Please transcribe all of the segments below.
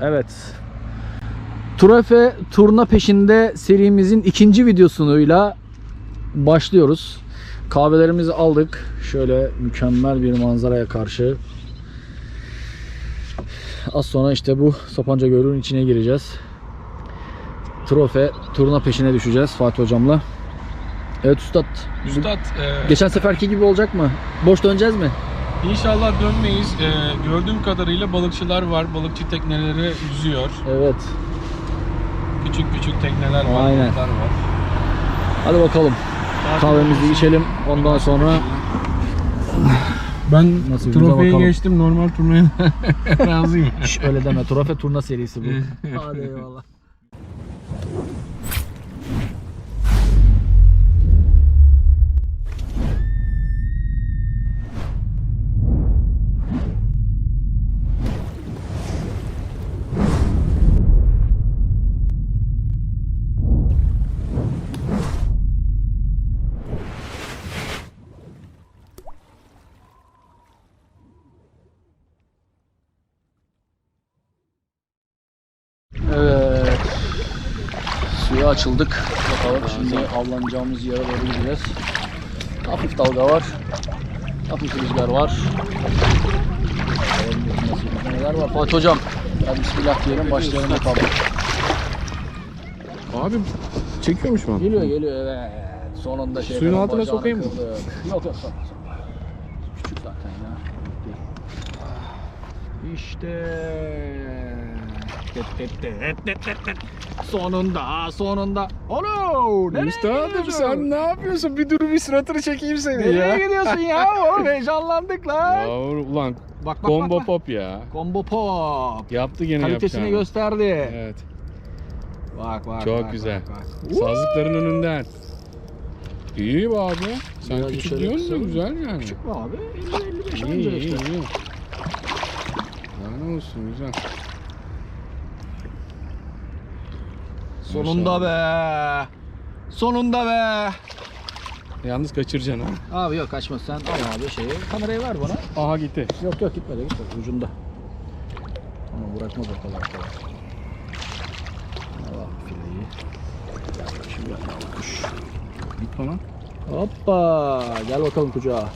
Evet. Trofe turna peşinde serimizin ikinci videosuyla başlıyoruz. Kahvelerimizi aldık. Şöyle mükemmel bir manzaraya karşı. Az sonra işte bu Sapanca Gölü'nün içine gireceğiz. Trofe turna peşine düşeceğiz Fatih hocamla. Evet üstad. Üstad, e, Geçen seferki gibi olacak mı? Boş döneceğiz mi? İnşallah dönmeyiz. E, gördüğüm kadarıyla balıkçılar var. Balıkçı tekneleri yüzüyor. Evet. Küçük küçük tekneler var, Aynen. balıklar var. Hadi bakalım. Kahvemizi içelim. Ondan sonra Ben trofeyi bakalım. geçtim. Normal turnaya razıyım. Şş, öyle deme. Trofe turna serisi bu. Hadi eyvallah. Açıldık. Bakalım şimdi avlanacağımız yere doğru gideceğiz. Hafif dalga var. Hafif rüzgar var. Neler var. Fatih hocam. Ya bismillah diyelim başlayalım bakalım. Abi çekiyormuş mu? Geliyor geliyor evet. Sonunda şey. Suyun altına sokayım mı? Yok yok sok. Küçük zaten ya. İşte. Sonunda sonunda. Alo! Nereye Üstadım gidiyorsun? sen ne yapıyorsun? Bir dur bir suratını çekeyim seni Nereye gidiyorsun ya? Oğlum heyecanlandık lan. Yavrum ulan Bak bak combo bak, bak. pop ya. Combo pop. Yaptı gene Kalitesini yapacağını. gösterdi. Evet. Bak bak Çok bak, güzel. bak, bak. Sazlıkların önünden. İyi be abi. Sen Biraz küçük diyorsun da kısalım. güzel yani. Küçük mü abi? 50-55 İyi anca iyi işte. iyi. Ne olsun güzel. Sonunda be. Sonunda be. Yalnız kaçıracaksın ha. Abi yok kaçma sen al abi şeyi. Kamerayı ver bana. Aha gitti. Yok yok gitmedi gitmedi ucunda. Tamam bırakmaz o kadar kolay. Allah fileyi. Şimdi al kuş. Gitme lan. Hoppa gel bakalım kucağa.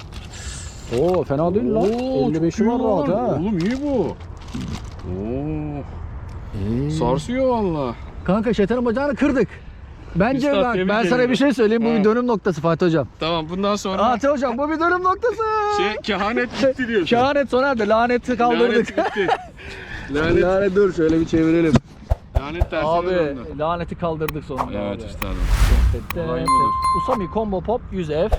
Oo fena değil lan. 55'i var rahat ha. Oğlum iyi bu. Oo. İyi. Sarsıyor valla. Kanka şeytanın bacağını kırdık. Bence Üstad, bak tebrik ben sana ederim. bir şey söyleyeyim. Bu Ha. bir dönüm noktası Fatih hocam. Tamam bundan sonra Fatih hocam bu bir dönüm noktası. şey kehanet bitti diyorsun. Kehanet sona erdi. Laneti kaldırdık. Lanet bitti. Lanet, Lanet dur şöyle bir çevirelim. lanet tersine Abi döndü. laneti kaldırdık sonunda Evet üstadım. Tete, Olay budur. Usami Combo Pop 100F. Öf.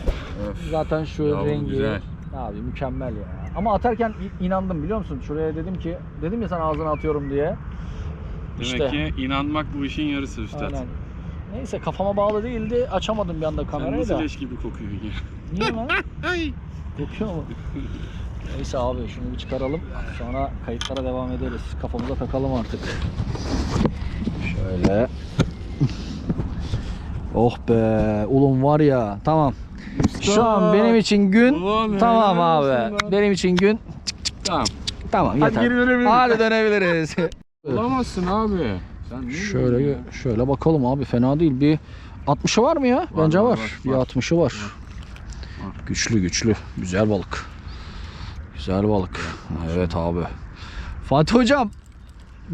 Zaten şu Ya bu rengi. güzel. Abi mükemmel ya. Ama atarken i- inandım biliyor musun? Şuraya dedim ki dedim ya sana ağzına atıyorum diye. Demek İşte. ki inanmak bu işin yarısı üstad. Aynen. Neyse kafama bağlı değildi. Açamadım bir anda Sen kamerayı nasıl da. leş gibi kokuyor ya. Niye lan? Ay. Kokuyor mu? Neyse abi şunu bir çıkaralım. Sonra kayıtlara devam ederiz. Kafamıza takalım artık. Şöyle. Oh be. Ulum var ya. Tamam. Şu an benim için gün Ulan tamam abi. Benim için gün Tamam. tamam Hadi yeter. Hadi dönebiliriz. Bulamazsın abi. Sen şöyle ya? şöyle bakalım abi fena değil. Bir 60'ı var mı ya? Bence var, var. var, Bir var. 60'ı var. Var. Güçlü güçlü. Güzel balık. Güzel balık. Evet abi. Fatih hocam.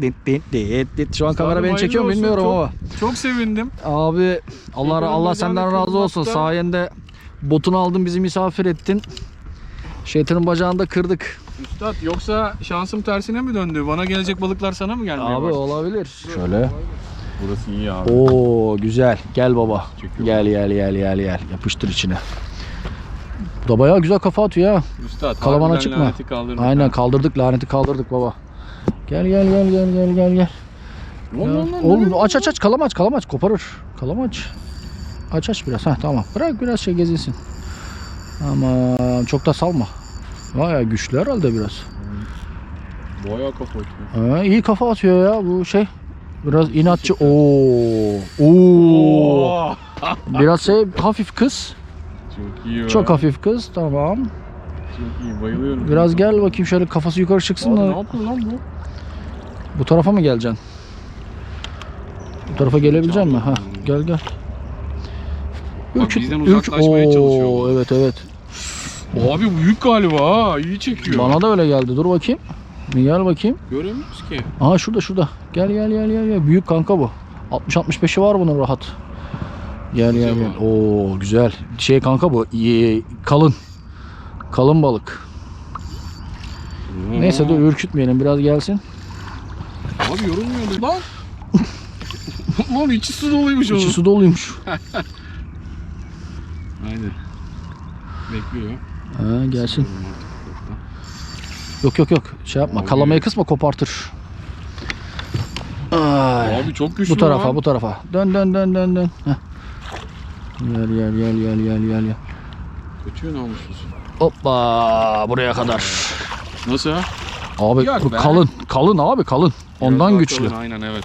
Dit dit dit dit. Şu an kamera beni çekiyor mu bilmiyorum olsun. ama. Çok, çok sevindim. Abi Allah Allah senden razı olsun. Sayende botunu aldın bizi misafir ettin. Şeytanın bacağını da kırdık. Üstad yoksa şansım tersine mi döndü? Bana gelecek balıklar sana mı gelmeye Abi başladı? olabilir. Şöyle. Burası iyi abi. Oo güzel. Gel baba. Gel gel gel gel gel. Yapıştır içine. Bu da bayağı güzel kafa atıyor ha. Üstad Kalamana harbiden çıkma. laneti kaldırdık Aynen ha. kaldırdık laneti kaldırdık baba. Gel gel gel gel gel gel gel. Lan, Ya, lan, lan, Oğlum lan, aç aç aç kalamaç kalamaç koparır. Kalamaç. Aç aç biraz. Heh tamam. Bırak biraz şey gezinsin. Ama çok da salma. Vay güçlü herhalde biraz. Bayağı kafa atıyor. Ha, iyi kafa atıyor ya bu şey. Biraz inatçı. Oo. Oo. Biraz şey hafif kız. Çok iyi be. Çok hafif kız. Tamam. Çok iyi bayılıyorum. Biraz gel bakayım şöyle kafası yukarı çıksın Abi ne da. yapıyor lan bu? Bu tarafa mı geleceksin? Bu tarafa gelebilecek misin? Ha, gel gel. Bak bizden uzaklaşmaya çalışıyor bu. Evet evet. Abi bu büyük galiba ha. İyi çekiyor. Bana da öyle geldi. Dur bakayım. Bir gel bakayım. Göremiyoruz ki. Aha şurada şurada. Gel gel gel gel gel. Büyük kanka bu. 60-65'i var bunun rahat. Gel gel Güzel gel. Oo güzel. Şey kanka bu. iyi, kalın. Kalın balık. Neyse dur ürkütmeyelim. Biraz gelsin. Abi yorulmuyordu lan. lan içi su doluymuş onun. İçi su doluymuş. Aynen. Bekliyor. Ha, gelsin. Yok yok yok. Şey yapma. Abi. Kalamayı kısma kopartır. Ay. Abi çok güçlü Bu tarafa lan. bu tarafa. Dön dön dön dön dön. Heh. Gel gel gel gel gel gel gel. Kaçıyor namussuz. Hoppa buraya kadar. Nasıl ha? Abi Yok be. kalın. Kalın abi kalın. Ondan daha güçlü. kalın, Aynen evet.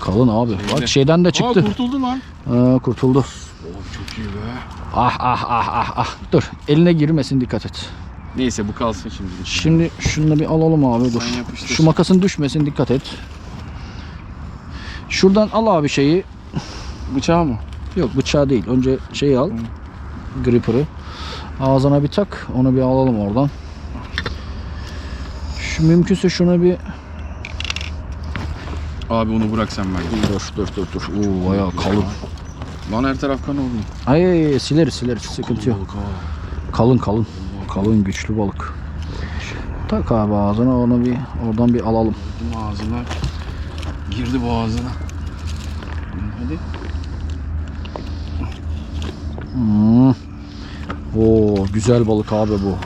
Kalın abi. Bak Şeyde. şeyden de Aa çıktı. kurtuldu lan. Ha, kurtuldu. Oh çok iyi be. Ah ah ah ah ah. Dur eline girmesin dikkat et. Neyse bu kalsın şimdi. Şimdi şunu da bir alalım abi dur. Şu makasın düşmesin dikkat et. Şuradan al abi şeyi. Bıçağı mı? Yok bıçağı değil. Önce şeyi al. Gripper'ı. Ağzına bir tak. Onu bir alalım oradan. Şu mümkünse şunu bir Abi onu bırak sen bence. dur dur dur dur. Oo bayağı kalın. Lan her taraf kan oldu. Ay, ay, ay sileriz sileriz sıkıntı yok. Kalın kalın. Kalın güçlü balık. Tak abi ağzına onu bir oradan bir alalım. Girdi ağzına. Girdi boğazına. Hadi. Hmm. Oo güzel balık abi bu.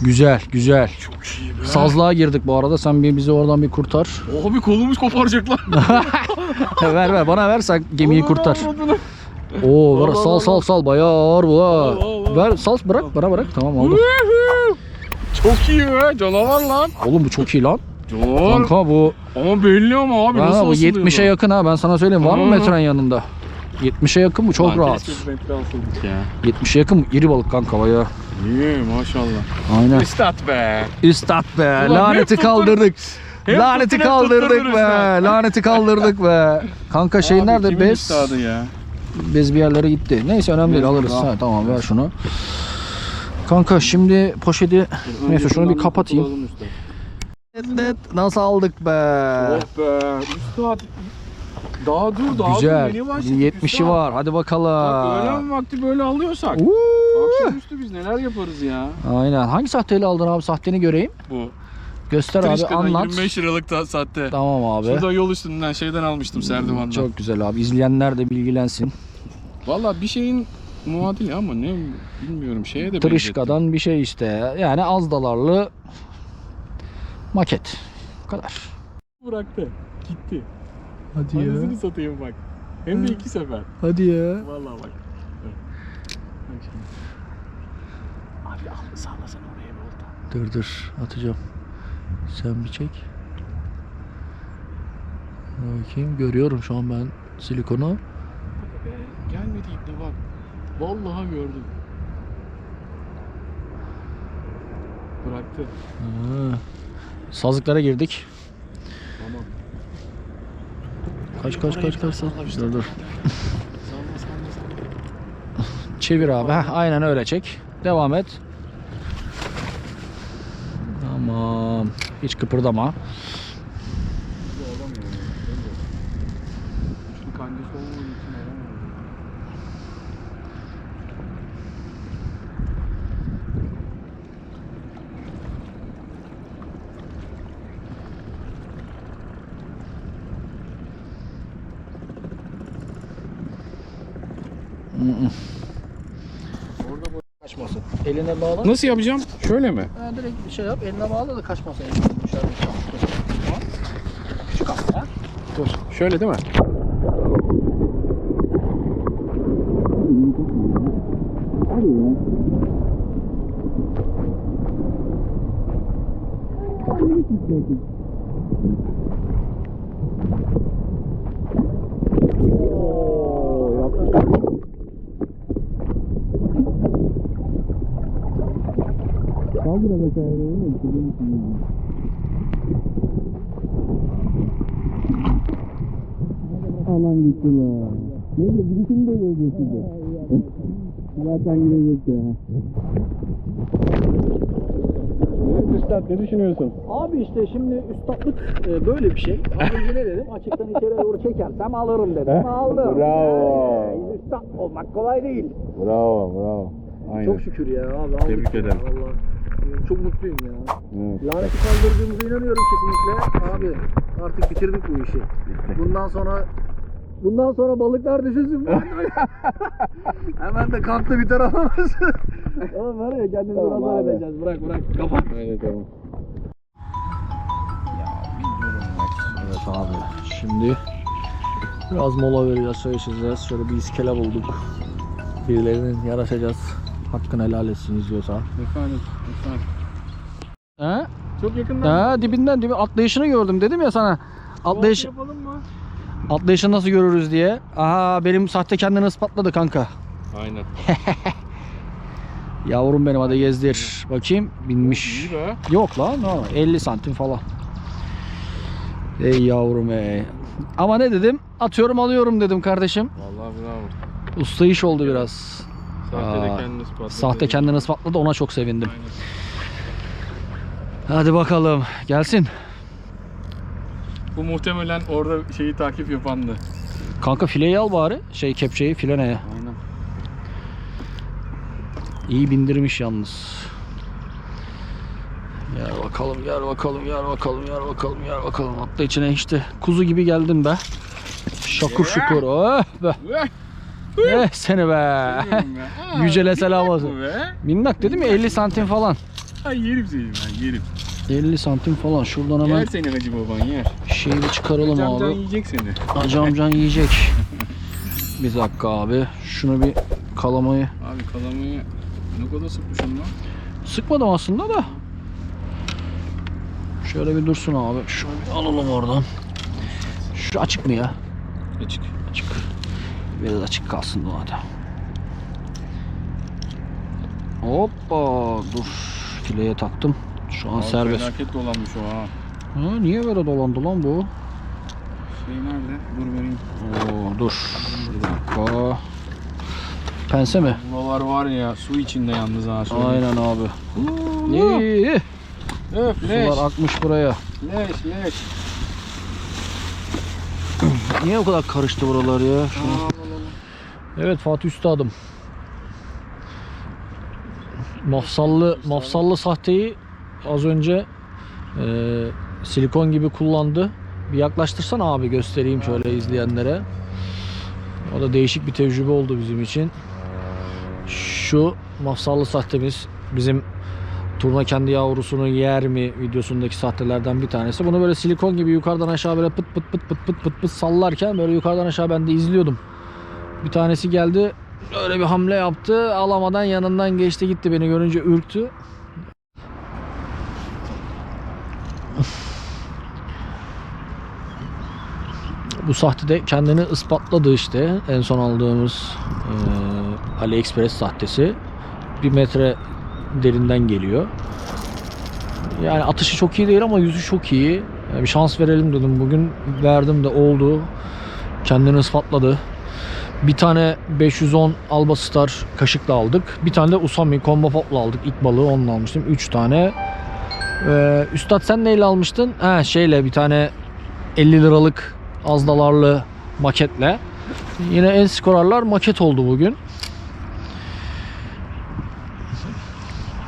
Güzel güzel. Çok iyi be. Sazlığa girdik bu arada. Sen bir bizi oradan bir kurtar. Abi kolumuz koparacaklar. ver ver bana ver sen gemiyi kurtar. Oo ver, al, sal al, sal al. sal bayağı ağır bu ha. Ver sal bırak bana bırak tamam. Woohoo! Çok iyi be. Canavar lan. Oğlum bu çok iyi lan. Canavar. Kanka bu Ama belli ama abi ha, nasıl bu asılıyor 70'e yakın ha ben sana söyleyeyim. Var mı metren yanında? 70'e yakın bu çok Lan rahat. keşke metre alsaydık ya. 70'e yakın bu iri balık kanka bayağı. İyi maşallah. Aynen. Üstad be. Üstad be. Ulan laneti kaldırdık. Laneti kaldırdık be. Laneti kaldırdık be. Kanka şey Abi nerede? kimin Bez. üstadı ya? Bez bir yerlere gitti. Neyse önemli değil Bez alırız. burada. Ha, tamam ver şunu. Kanka şimdi poşeti Neyse, şunu bir kapatayım. nasıl aldık be? Oh be. Üstad. Daha dur daha Güzel. dur. Yeni başladık 70'i üstad. var. Hadi Bak öğlen bakalım. vakti böyle alıyorsak. Uuu. Akşamüstü biz neler yaparız ya? Aynen. Hangi sahteyle aldın abi? Sahteni göreyim. Bu. Göster abi Trişka'dan anlat. 25 liralık da saatte. Tamam abi. Şurada yol üstünden şeyden almıştım Serdivan'dan. Çok güzel abi. İzleyenler de bilgilensin. Valla bir şeyin muadili ama ne bilmiyorum şeye de benzettim. Tırışkadan bir şey işte. Yani az dalarlı maket. Bu kadar. bıraktı. Gitti. Hadi Anasını satayım bak. Hem de iki sefer. Hadi ya. Vallahi bak. Dur. Bak şimdi. Abi al sağlasana oraya bir olta. Dur dur atacağım. Sen bir çek. Bakayım görüyorum şu an ben silikonu. Be. Gelmedi ipne bak. Vallahi gördüm. Bıraktı. Ha. Sazlıklara girdik. Tamam. Kaç kaç kaç kaç. Dur dur. Çevir abi. Heh, aynen öyle çek. Devam et. Tamam. Hiç kıpırdama. Orada Kaçmasın. Eline bağla. Nasıl yapacağım? Şöyle mi? direkt şey yap, eline bağla da kaçmasın. Dışarıda Küçük aslında. Dur, şöyle değil mi? Hadi ya. Kaldır hele kayrayı. Gitti lan. Neyse birisini de göreceğiz size. Zaten gidecek ya. Evet Üstad ne düşünüyorsun? Abi işte şimdi üstadlık e, böyle bir şey. Az önce ne dedim? Açıktan içeri doğru çekersem alırım dedim. Aldım. Bravo. Ee, üstad olmak kolay değil. Bravo bravo. Aynen. Çok şükür ya. Abi, Tebrik ederim. Vallahi. Çok mutluyum ya. Evet. Laneti kaldırdığımıza inanıyorum kesinlikle. Abi artık bitirdik bu işi. Bundan sonra Bundan sonra balıklar düşünsün. Hemen de kampta biter alamaz. Oğlum var ya kendimizi Tamam abi. edeceğiz. Bırak bırak. Kapat. Aynen tamam. Evet abi. Şimdi biraz mola vereceğiz, çay içeceğiz. Şöyle bir iskele bulduk. Birilerinin yaraşacağız. Hakkını helal etsin izliyorsa. Efendim, efendim. He? Çok yakından Ha dibinden dibi atlayışını gördüm dedim ya sana. Atlayış yapalım mı? atlayışı nasıl görürüz diye. Aha benim sahte kendini ispatladı kanka. Aynen. Yavrum benim hadi gezdir. Bakayım binmiş. İyi be. Yok lan no, 50 santim falan. Ey yavrum ey. Ama ne dedim? Atıyorum alıyorum dedim kardeşim. Vallahi bravo. Usta iş oldu biraz. Sahte de kendini ispatladı. Sahte kendini ispatladı ona çok sevindim. Aynen. Hadi bakalım gelsin. Bu muhtemelen orada şeyi takip yapandı. Kanka fileyi al bari. Şey kepçeyi file neye? Aynen. İyi bindirmiş yalnız. Gel bakalım, gel bakalım, gel bakalım, gel bakalım, gel bakalım. Atla içine işte kuzu gibi geldin be. Şakur şukur. Oh be. Eh seni be. Yücele selam olsun. Bu be. Minnak dedim ya 50 santim falan. Ay yerim seni ben yerim. 50 santim falan. Şuradan hemen Yer seni hacı baban yer. şeyi bir çıkaralım Camcan abi. yiyecek seni. Hacı amcan yiyecek. Bir dakika abi. Şunu bir kalamayı Abi kalamayı ne kadar sıkmışım lan. Sıkmadım aslında da. Şöyle bir dursun abi. Şunu bir alalım oradan. Şu açık mı ya? Açık. Biraz açık kalsın bu hadi. Hoppa dur. Fileye taktım. Şu an Abi serbest. Felaket dolanmış o ha. Ha, niye böyle dolandı lan bu? Şey nerede? Dur vereyim. Oo, dur. Bir dakika. Pense mi? Buralar var ya su içinde yalnız ha. söyleyeyim. Aynen abi. İyi. Öf leş. Sular akmış buraya. Leş leş. Niye o kadar karıştı buralar ya? Şunu- Evet Fatih Üstadım. Mafsallı, mafsallı sahteyi az önce e, silikon gibi kullandı. Bir yaklaştırsan abi göstereyim şöyle izleyenlere. O da değişik bir tecrübe oldu bizim için. Şu mafsallı sahtemiz bizim turna kendi yavrusunu yer mi videosundaki sahtelerden bir tanesi. Bunu böyle silikon gibi yukarıdan aşağı böyle pıt pıt pıt pıt pıt pıt pıt sallarken böyle yukarıdan aşağı ben de izliyordum. Bir tanesi geldi öyle bir hamle yaptı alamadan yanından geçti gitti beni görünce ürktü. Bu sahte de kendini ispatladı işte en son aldığımız eee AliExpress sahtesi. Bir metre derinden geliyor. Yani atışı çok iyi değil ama yüzü çok iyi. Yani bir şans verelim dedim. Bugün verdim de oldu. Kendini ispatladı. Bir tane 510 Alba Star kaşıkla aldık. Bir tane de Usami Combo Pop'la aldık. İlk balığı onunla almıştım. 3 tane. Ee, Üstad sen neyle almıştın? Ha şeyle bir tane 50 liralık azdalarlı maketle. Yine en skorarlar maket oldu bugün.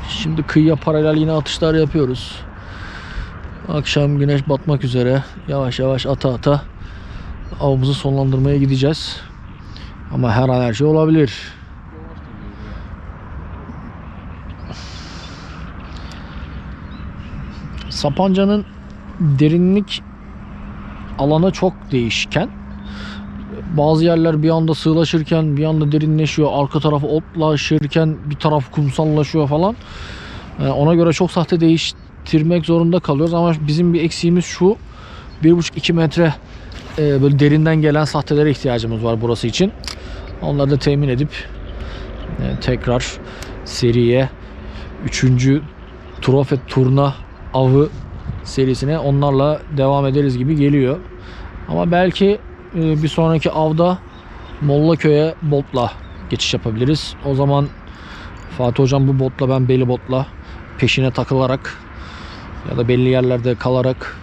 Şimdi kıyıya paralel yine atışlar yapıyoruz. Akşam güneş batmak üzere. Yavaş yavaş ata ata avımızı sonlandırmaya gideceğiz. Ama her an her şey olabilir. Sapanca'nın derinlik alanı çok değişken. Bazı yerler bir anda sığlaşırken bir anda derinleşiyor. Arka tarafı otlaşırken bir taraf kumsallaşıyor falan. Ee, ona göre çok sahte değiştirmek zorunda kalıyoruz ama bizim bir eksiğimiz şu. 1,5-2 metre e, böyle derinden gelen sahtelere ihtiyacımız var burası için. Onları da temin edip e, tekrar seriye 3. Trofe Turna avı serisine onlarla devam ederiz gibi geliyor. Ama belki e, bir sonraki avda Mollaköy'e botla geçiş yapabiliriz. O zaman Fatih Hocam bu botla ben belli botla peşine takılarak ya da belli yerlerde kalarak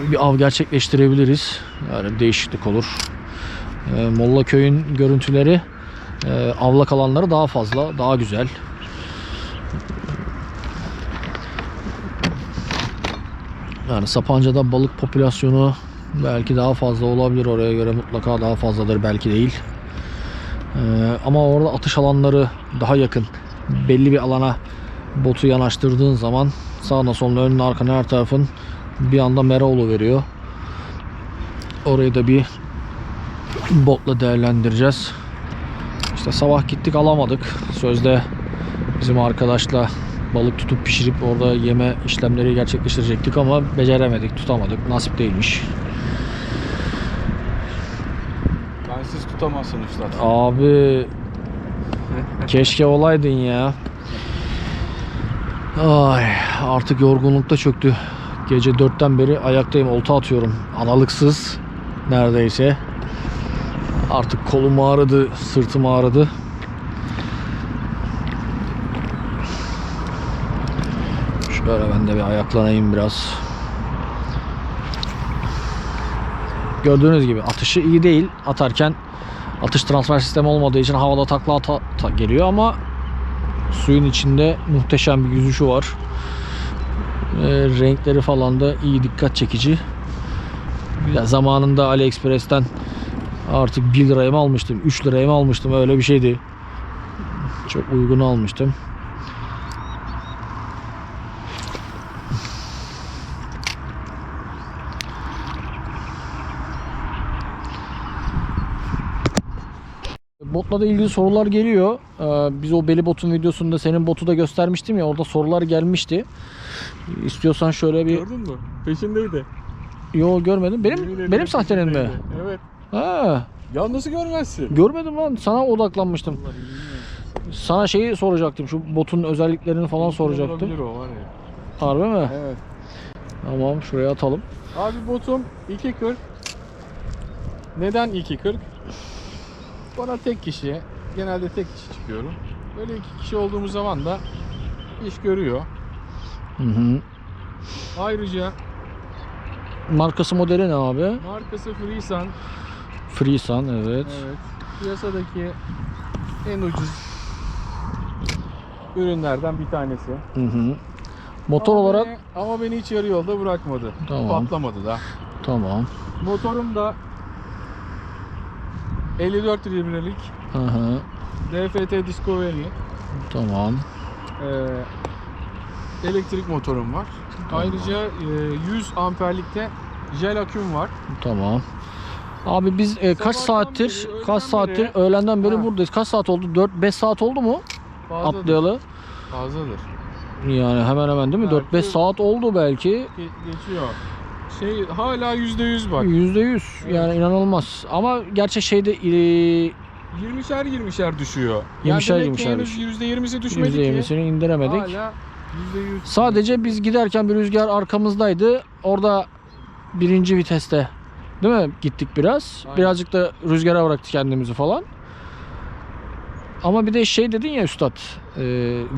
bir av gerçekleştirebiliriz. Yani değişiklik olur. E, Mollaköy'ün görüntüleri e, avla kalanları daha fazla, daha güzel. Yani Sapanca'da balık popülasyonu belki daha fazla olabilir oraya göre mutlaka daha fazladır belki değil. Ee, ama orada atış alanları daha yakın. Belli bir alana botu yanaştırdığın zaman sağına soluna önüne arkana her tarafın bir anda mera veriyor. Orayı da bir botla değerlendireceğiz. İşte sabah gittik alamadık. Sözde bizim arkadaşla balık tutup pişirip orada yeme işlemleri gerçekleştirecektik ama beceremedik, tutamadık. Nasip değilmiş. Bensiz tutamazsın üstad. Abi keşke olaydın ya. Ay artık yorgunlukta çöktü. Gece dörtten beri ayaktayım, olta atıyorum. Analıksız neredeyse. Artık kolum ağrıdı, sırtım ağrıdı. Şöyle ben de bir ayaklanayım biraz. Gördüğünüz gibi atışı iyi değil. Atarken atış transfer sistemi olmadığı için havada takla ata, ta- geliyor ama suyun içinde muhteşem bir yüzüşü var. Ee, renkleri falan da iyi dikkat çekici. Ya zamanında AliExpress'ten artık 1 liraya mı almıştım, 3 liraya mı almıştım öyle bir şeydi. Çok uygun almıştım. Botla da ilgili sorular geliyor. Ee, biz o Beli Bot'un videosunda senin botu da göstermiştim ya orada sorular gelmişti. İstiyorsan şöyle bir... Gördün mü? Peşindeydi. Yo görmedim. Yemin Benim ederim benim sahtenin mi? peşindeydi. Evet. Ha, Ya nasıl görmezsin? görmedim lan. Sana odaklanmıştım. Sana şeyi soracaktım. Şu botun özelliklerini falan soracaktım. Olabilir o var ya. Harbi mi? Evet. Tamam şuraya atalım. Abi botum 2.40. Neden 2.40? Bana tek kişi, genelde tek kişi çıkıyorum. Böyle iki kişi olduğumuz zaman da iş görüyor. Hı hı. Ayrıca Markası modeli ne abi? markası Freesun. Freesun evet. Evet. Piyasadaki en ucuz ürünlerden bir tanesi. Hı hı. Motor Ama olarak beni, ama beni hiç yarı yolda bırakmadı. Tamam. Patlamadı da. tamam. Motorum da 54 librelik Hı hı. DFT Discovery Tamam. Ee, elektrik motorum var. Ayrıca e, 100 amperlikte jel aküm var. Tamam. Abi biz e, kaç saattir kaç saattir öğlenden beri Ha. buradayız. Kaç saat oldu? 4-5 saat oldu mu? Fazladır. Atlayalı. Fazladır. Yani hemen hemen değil mi? Belki- 4-5 saat oldu belki. Ge- geçiyor. Şey hala %100 bak. %100 Evet. yani inanılmaz. Ama gerçek şeyde e, 20'şer 20'şer düşüyor. Yirmişer demek ki yirmişer henüz %20'si düşmedi %20'sini ki. indiremedik. Hala %100. Sadece biz giderken bir rüzgar arkamızdaydı. Orada birinci viteste değil mi? Gittik biraz. Aynen. Birazcık da rüzgara bıraktık kendimizi falan. Ama bir de şey dedin ya üstad. e,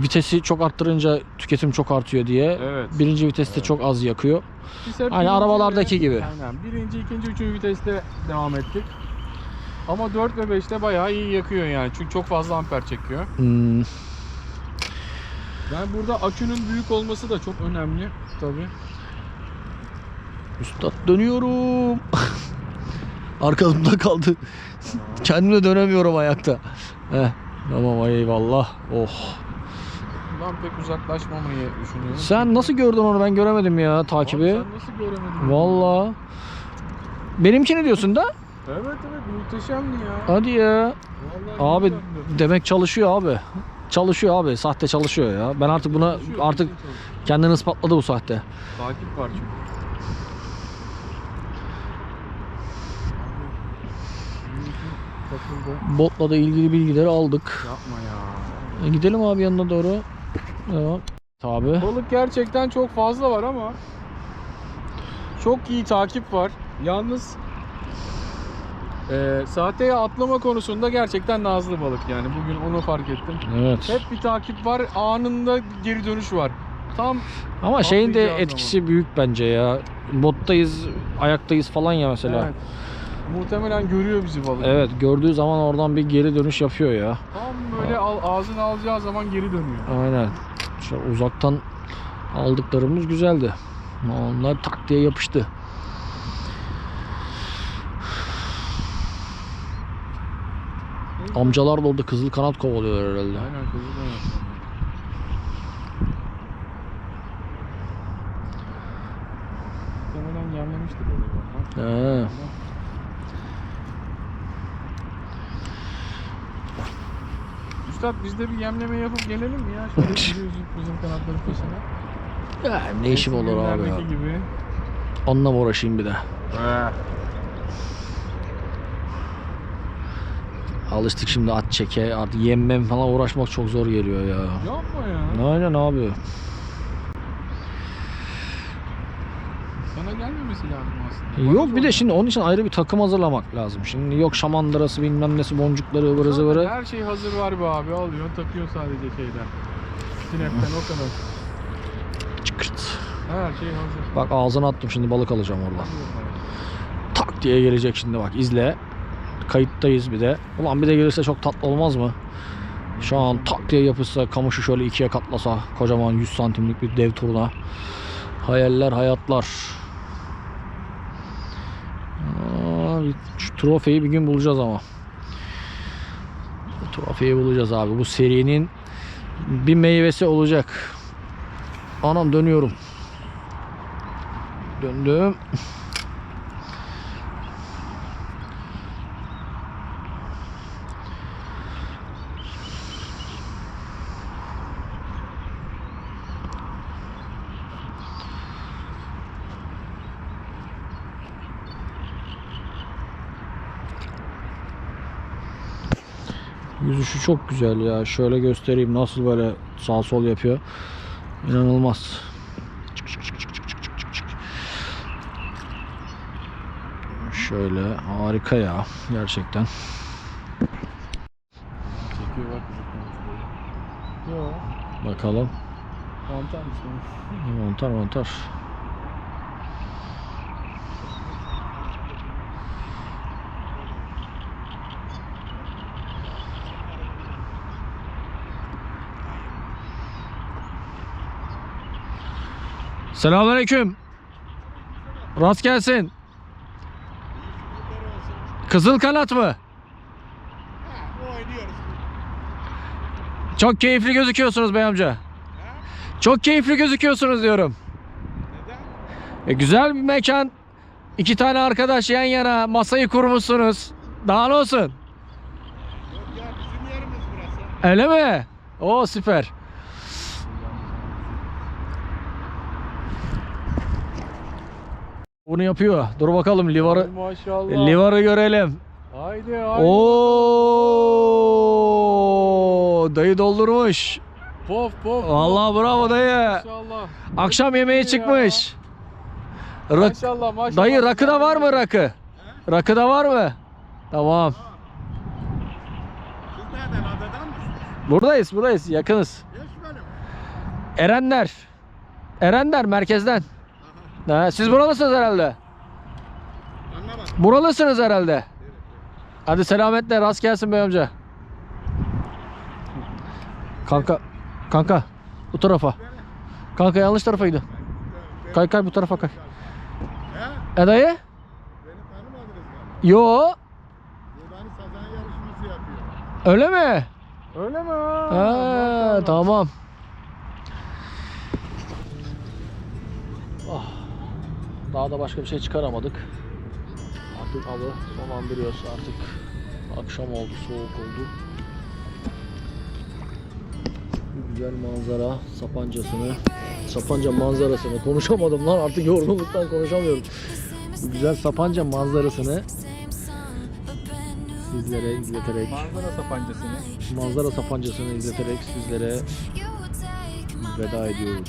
vitesi çok arttırınca tüketim çok artıyor diye. Evet. Birinci viteste Evet. çok az yakıyor. Biz hep Aynı birinci arabalardaki gibi. Aynen. Birinci, ikinci, üçüncü viteste devam ettik. Ama 4 ve 5'te bayağı iyi yakıyor yani. Çünkü çok fazla amper çekiyor. Hmm, Yani burada akünün büyük olması da çok önemli tabii. Üstad dönüyorum. Arkamda kaldı. Kendime dönemiyorum ayakta. Heh, tamam eyvallah. Oh. Ben pek uzaklaşmamayı düşünüyorum. Sen nasıl gördün onu ben göremedim ya Abi takibi. Sen nasıl göremedin? Valla. Benimkini diyorsun da? Evet evet muhteşemdi ya. Hadi ya. Vallahi Abi muhteşemdi. demek çalışıyor abi. Çalışıyor abi. Sahte çalışıyor ya. Ben artık buna artık kendini ispatladı bu sahte. Takip var çünkü. Takıldı. Botla da ilgili bilgileri aldık. Yapma ya. E, gidelim abi yanına doğru. Evet. Tabi. Balık gerçekten çok fazla var ama çok iyi takip var. Yalnız e, sahteye atlama konusunda gerçekten nazlı balık yani. Bugün onu fark ettim. Evet. Hep bir takip var. Anında geri dönüş var. Tam Ama şeyin de etkisi büyük bence ya. Bottayız, ayaktayız falan ya mesela. evet, muhtemelen görüyor bizi balık. Evet, gördüğü zaman oradan bir geri dönüş yapıyor ya. Tam böyle al, ağzını alacağı zaman geri dönüyor. Aynen. Şu uzaktan aldıklarımız güzeldi. Onlar tak diye yapıştı. Amcalar da orada kızıl kanat kovalıyor herhalde. Aynen kızı da yapıyor. Muhtemelen yemlemiştir orayı. bak. He. Üstad biz de bir yemleme yapıp gelelim mi ya? Şöyle gidiyoruz bizim kanatların peşine. Ya, ne işim Eski olur abi ya. günlerdeki gibi. Onunla mı uğraşayım bir de? Alıştık şimdi at çeke, artık yemmem falan uğraşmak çok zor geliyor ya. Yapma ya. Aynen abi. Gelmemesi lazım aslında. Yok Bana bir de şimdi onun için ayrı bir takım hazırlamak lazım. Şimdi yok şamandırası bilmem nesi boncukları ıvırı zıvırı. Her şey hazır var be abi. Alıyor takıyor sadece şeyden. Snap'ten o kadar. Çıkırt. Her şey hazır. Bak ağzına attım şimdi balık alacağım oradan. Tak diye gelecek şimdi bak izle. Kayıttayız bir de. Ulan bir de gelirse çok tatlı olmaz mı? Şu an tak diye yapışsa kamışı şöyle ikiye katlasa kocaman 100 santimlik bir dev turna. Hayaller hayatlar. Aa, şu trofeyi bir gün bulacağız ama. Trofeyi bulacağız abi. Bu serinin bir meyvesi olacak. Anam dönüyorum. Döndüm. Yüzüşü çok güzel ya. Şöyle göstereyim nasıl böyle sağ sol yapıyor. İnanılmaz. Çık çık çık çık çık çık çık çık. Şöyle harika ya gerçekten. Çekiyor bak Yo. Bakalım. Montar mısın? Montar montar. Selamünaleyküm. Rast gelsin. Kızıl kanat mı? Çok keyifli gözüküyorsunuz bey amca. Çok keyifli gözüküyorsunuz diyorum. E, güzel bir mekan. İki tane arkadaş yan yana masayı kurmuşsunuz. Daha ne olsun? Ya bizim yerimiz burası. Öyle mi? O süper. Bunu yapıyor. Dur bakalım livarı Maşallah. livarı görelim. Haydi haydi. Oo! Dayı doldurmuş. Pof pof. Vallahi bravo dayı. Maşallah. Akşam yemeği Ya. çıkmış. Rak- Maşallah maşallah. Dayı rakı da var mı rakı? Rakı da var mı? Tamam. Siz nereden? Adadan mısınız? Buradayız, buradayız. Yakınız. Geç benim. Erenler. Erenler merkezden. Ha, siz buralısınız herhalde. Anlamadım. Buralısınız herhalde. Hadi selametle rast gelsin bey amca. Kanka, kanka bu tarafa. Kanka yanlış tarafa gidiyor. Kay kay bu tarafa kay. E dayı? Yo, öyle mi? Öyle mi? Ha, tamam. Daha da başka bir şey çıkaramadık. Artık avı sonlandırıyoruz artık. Akşam oldu, soğuk oldu. Güzel manzara Sapancasını, Sapanca manzarasını konuşamadım lan artık yorgunluktan konuşamıyorum. Bu güzel Sapanca manzarasını sizlere izleterek Manzara sapancasını. manzara sapancasını izleterek sizlere veda ediyoruz.